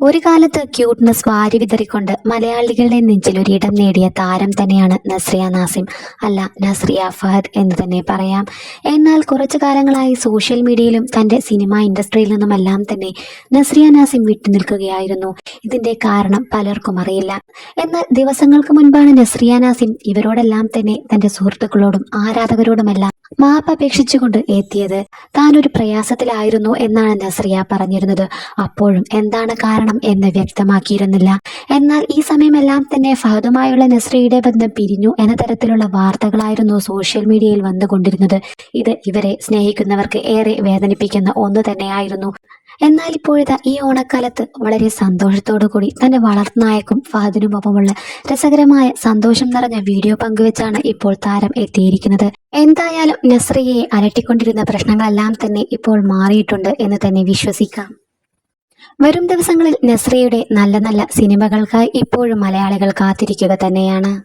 ഒരു കാലത്ത് ക്യൂട്ട്നെസ് വാരി വിതറിക്കൊണ്ട് മലയാളികളുടെ നെഞ്ചിൽ ഒരിടം നേടിയ താരം തന്നെയാണ് നസ്രിയ നാസിം. അല്ല നസ്രിയ ഫഹദ് എന്ന് തന്നെ പറയാം. എന്നാൽ കുറച്ചു കാലങ്ങളായി സോഷ്യൽ മീഡിയയിലും തന്റെ സിനിമ ഇൻഡസ്ട്രിയിൽ നിന്നുമെല്ലാം തന്നെ നസ്രിയ നാസിം വിട്ടുനിൽക്കുകയായിരുന്നു. ഇതിന്റെ കാരണം പലർക്കും അറിയില്ല. എന്നാൽ ദിവസങ്ങൾക്ക് മുൻപാണ് നസ്രിയ നാസിം ഇവരോടെല്ലാം തന്നെ തന്റെ സുഹൃത്തുക്കളോടും ആരാധകരോടുമെല്ലാം മാപ്പ് അപേക്ഷിച്ചുകൊണ്ട് എത്തിയത് താൻ ഒരു പ്രയാസത്തിലായിരുന്നു എന്നാണ് നസ്രിയ പറഞ്ഞിരുന്നത്. അപ്പോഴും എന്താണ് കാരണം എന്ന് വ്യക്തമാക്കിയിരുന്നില്ല. എന്നാൽ ഈ സമയമെല്ലാം തന്നെ ഫഹദുമായുള്ള നസ്രിയയുടെ ബന്ധം പിരിഞ്ഞു എന്ന തരത്തിലുള്ള വാർത്തകളായിരുന്നു സോഷ്യൽ മീഡിയയിൽ വന്നുകൊണ്ടിരുന്നത്. ഇത് ഇവരെ സ്നേഹിക്കുന്നവർക്ക് ഏറെ വേദനിപ്പിക്കുന്ന ഒന്ന് തന്നെയായിരുന്നു. എന്നാൽ ഇപ്പോഴത്തെ ഈ ഓണക്കാലത്ത് വളരെ സന്തോഷത്തോടു കൂടി തന്റെ വളർത്തുനായക്കും ഫഹദിനുമൊപ്പമുള്ള രസകരമായ സന്തോഷം നിറഞ്ഞ വീഡിയോ പങ്കുവെച്ചാണ് ഇപ്പോൾ താരം എത്തിയിരിക്കുന്നത്. എന്തായാലും നസ്രിയയെ അലട്ടിക്കൊണ്ടിരുന്ന പ്രശ്നങ്ങളെല്ലാം തന്നെ ഇപ്പോൾ മാറിയിട്ടുണ്ട് എന്ന് തന്നെ വിശ്വസിക്കാം. വരും ദിവസങ്ങളിൽ നസ്രിയുടെ നല്ല നല്ല സിനിമകൾക്കായി ഇപ്പോഴും മലയാളികൾ കാത്തിരിക്കുക തന്നെയാണ്.